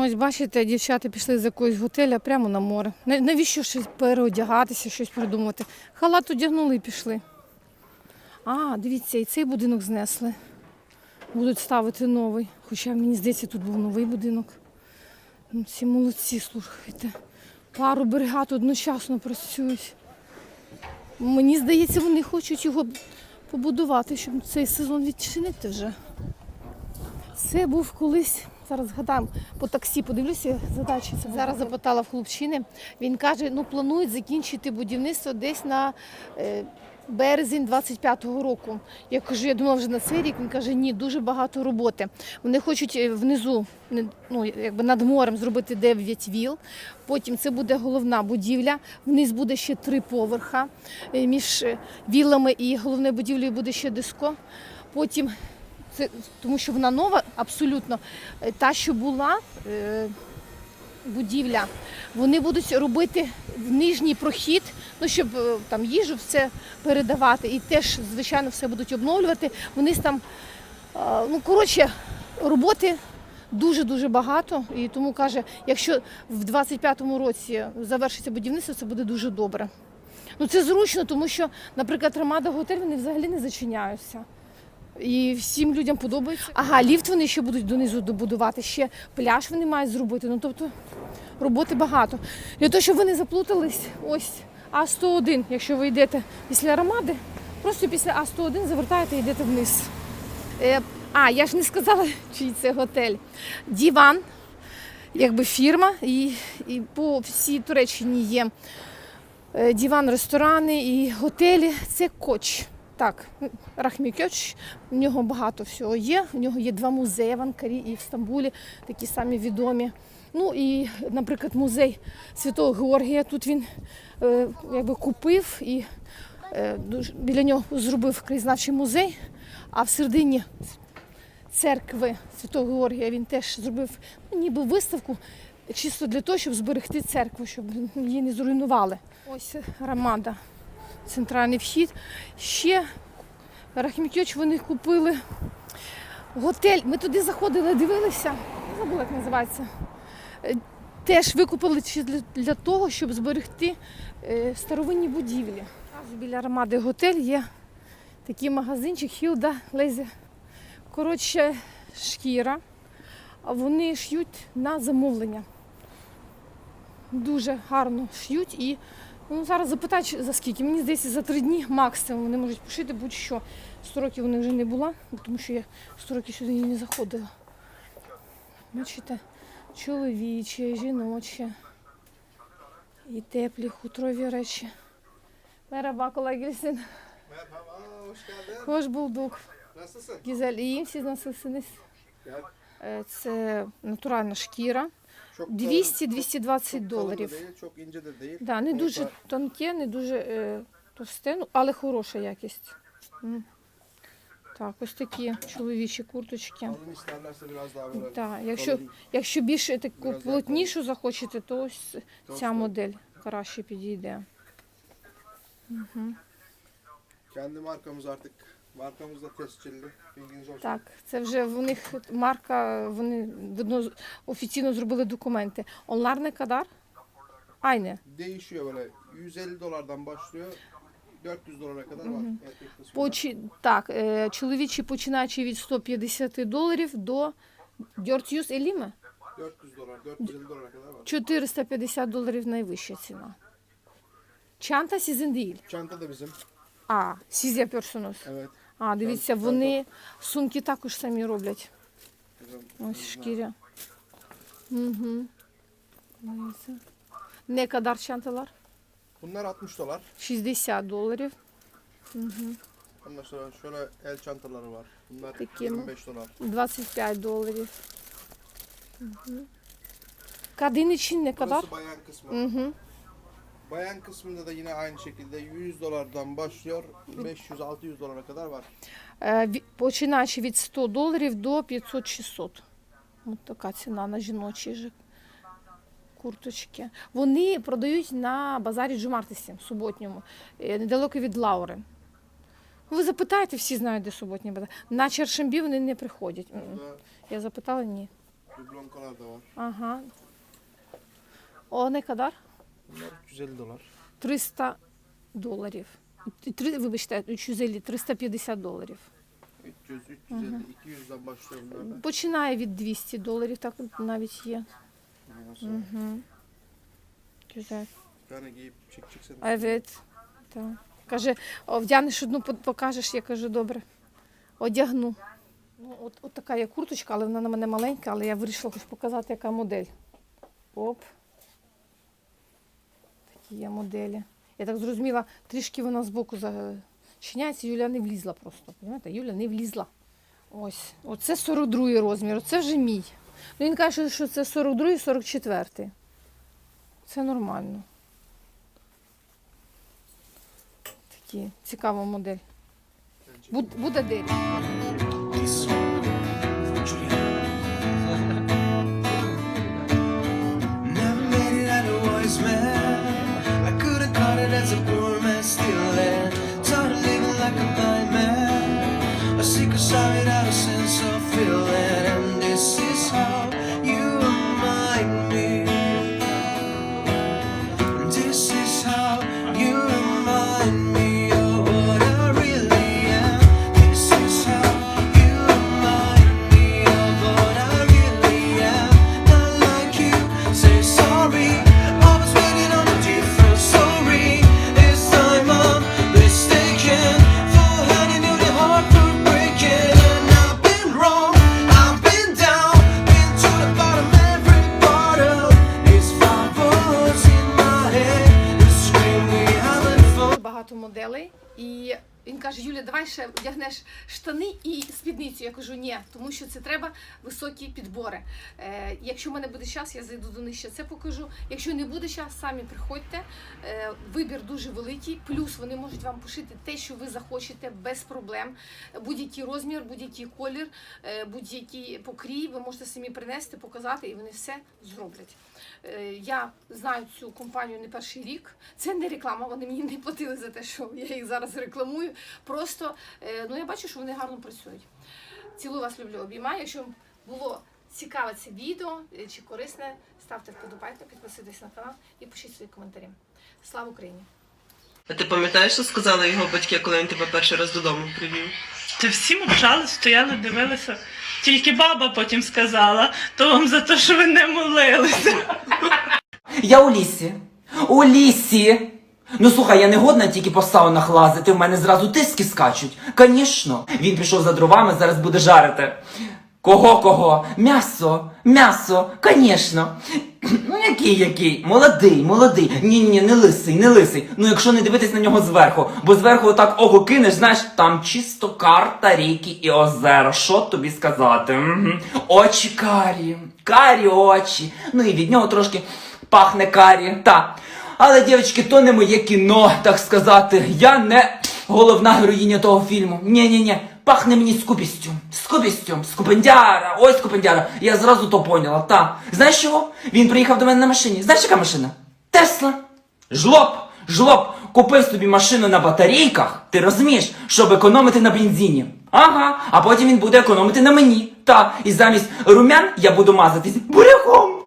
Ось бачите, дівчата пішли з якогось готеля прямо на море. Навіщо щось переодягатися, щось придумати? Халат одягнули і пішли. А, дивіться, і цей будинок знесли. Будуть ставити новий. Хоча мені здається, тут був новий будинок. Ну, Ці молодці, слухайте. Пару бригад одночасно працюють. Мені здається, вони хочуть його побудувати, щоб цей сезон відчинити вже. Це був колись. Зараз згадаємо, по таксі подивлюся, задачі це зараз запитала в хлопчини. Він каже, ну планують закінчити будівництво десь на е, березень 25-го року. Я кажу, я думала вже на цей рік. Він каже, ні, дуже багато роботи. Вони хочуть е, внизу, ну якби над морем зробити 9 віл. Потім це буде головна будівля. Вниз буде ще три поверха. Е, Між е, вілами і головною будівлею буде ще диско. Потім це тому, що вона нова, абсолютно. Е, Та, що була е, будівля, вони будуть робити в нижній прохід, ну щоб е, там їжу все передавати. І теж, звичайно, все будуть обновлювати. Вони там, ну коротше, роботи. Дуже дуже багато, і тому каже, якщо в 25-му році завершиться будівництво, це буде дуже добре. Ну це зручно, тому що, наприклад, Ромада готель вони взагалі не зачиняються. І всім людям подобається. Ага, ліфт вони ще будуть донизу добудувати, ще пляж вони мають зробити. Ну тобто роботи багато. Для того, щоб ви не заплутались, ось А101, якщо ви йдете після Ромади, просто після А101 завертаєте і йдете вниз. Е, а, я ж не сказала, чий це готель. Діван, якби фірма, і, і по всій Туреччині є е, диван, ресторани і готелі. Це коч. Так, Рахмікьоч, в нього багато всього є. У нього є два музеї в Анкарі і в Стамбулі, такі самі відомі. Ну і, наприклад, музей Святого Георгія. Тут він е, якби купив і е, біля нього зробив краєзнавчий музей, а в середині церкви Святого Георгія він теж зробив ну, ніби виставку чисто для того, щоб зберегти церкву, щоб її не зруйнували. Ось Рамада, центральний вхід. Ще Рахмітьоч вони купили готель. Ми туди заходили, дивилися, забула, як називається. Е, Теж викупили для, того, щоб зберегти е, старовинні будівлі. Біля Рамади готель є такий магазинчик Хілда Лезі. Коротше, шкіра. Вони ш'ють на замовлення. Дуже гарно ш'ють і ну, зараз запитаю, за скільки. Мені здається, за три дні максимум вони можуть пошити будь-що. 100 років вони вже не була, тому що я 100 років сюди не заходила. Бачите, чоловіче, жіноче і теплі хутрові речі. Merhaba, kolay gelsin. Merhaba, hoş geldin. Hoş bulduk. Nasılsın? Güzel, iyiyim. Siz nasılsınız? Gel. Це натуральна шкіра. Çok 200-220 kalın- çok kalın доларів. çok ince de değil. Да, не дуже тонке, не дуже е, товсте, ну, але хороша якість. М. Так, ось такі чоловічі курточки. Kalın isterlerse biraz daha böyle. Так, якщо, kalın, якщо більше таку Biraz плотнішу захочете, то ось ця модель краще підійде. Kendi markamız artık. Markamız da tescilli. Bilginiz olsun. Так, це вже в них марка, вони видно, офіційно зробили документи. Onlar ne kadar? Aynı. Değişiyor böyle. 150 dolardan başlıyor. 400 dolara kadar var. Erkek kısmında. Почи... Так, е, чоловічі починаючи від 150 доларів до 450 mi? 400 dolar, 450 dolara kadar var. 450 доларів найвища ціна. Çanta sizin değil. Çanta da bizim. А, siz yapıyorsunuz. Evet. А, дивіться, Çanta- вони сумки також самі роблять. Bizim. Ось шкіря. Угу. Ne kadar çantalar? Bunlar 60 dolar. 60 доларів. Ondan sonra şöyle el çantaları var. Bunlar Peki. 25 dolar. 25 доларів. Угу. Kadın için ne kadar? Burası bayan kısmı. Угу. Bayan kısmında da yine aynı şekilde 100 dolardan başlıyor 500-600 dolara kadar var. Е, ві- Починаючи від 100 доларів до 500-600. Ось така ціна на жіночі ж курточки. Вони продають на базарі Джумартисі суботньому, е, недалеко від Лаури. Ви запитаєте, всі знають, де суботній базар. На Чершембі вони не приходять. М-м. Burada Я запитала ні. Dublonkalar da var. Ага. О, не kadar? Bunlar 350 dolar. 300 доларів. Три, вибачте, 350, 350 доларів. 300, 350, 200'dan başlıyor bunlar. Починає від 200 доларів, так навіть є. Угу. Güzel. bir giyip çekeceksen. Evet. Так. Каже, «О, вдягнеш одну, по- покажеш, я кажу, добре. Одягну. Ну, от, от така є курточка, але вона на мене маленька, але я вирішила хоч показати, яка модель. Оп. Є моделі. Я так зрозуміла, трішки вона збоку зачиняється, Юля не влізла просто. Понимаєте? Юля не влізла. Ось. Оце 42 розмір, оце вже мій. Ну, він каже, що це 42 44 Це нормально. Такі цікава модель. Буд- Буде дерев'я. still каже: Юля, давай ще вдягнеш штани і спідницю. Я кажу, ні, тому що це треба високі підбори. Е, якщо в мене буде час, я зайду до них ще це покажу. Якщо не буде час, самі приходьте. Е, вибір дуже великий. Плюс вони можуть вам пошити те, що ви захочете, без проблем. Будь-який розмір, будь-який колір, е, будь-який покрій, ви можете самі принести, показати, і вони все зроблять. Е, Я знаю цю компанію не перший рік. Це не реклама, вони мені не платили за те, що я їх зараз рекламую. Просто е, ну я бачу, що вони гарно працюють. Цілую вас люблю, обіймаю. Якщо вам було цікаве це відео е, чи корисне, ставте вподобайку, підписуйтесь на канал і пишіть свої коментарі. Слава Україні! А ти пам'ятаєш, що сказали його батьки, коли він тебе перший раз додому привів? Та всі мовчали, стояли, дивилися. Тільки баба потім сказала, то вам за те, що ви не молилися. Я у лісі. У лісі. Ну слухай, я не годна тільки по саунах лазити, в мене зразу тиски скачуть. Конечно. Він пішов за дровами, зараз буде жарити. Кого кого? М'ясо, м'ясо, конечно. Ну який який? Молодий, молодий. Ні, ні, не лисий, не лисий. Ну якщо не дивитись на нього зверху, бо зверху отак око кинеш, знаєш, там чисто карта ріки і озера. Що тобі сказати? Очі карі, карі очі. Ну і від нього трошки пахне карі. Та. Але, дівчатки, то не моє кіно, так сказати. Я не головна героїня того фільму. Ні-ні-ні, пахне мені скупістю. Скупістю, скупендяра, ой, скупендяра. Я зразу то поняла. Та. Знаєш чого? Він приїхав до мене на машині. Знаєш, яка машина? Тесла. Жлоб, жлоб, купив собі машину на батарейках, ти розумієш, щоб економити на бензині. Ага, а потім він буде економити на мені. Та, і замість румян я буду мазатись буряком.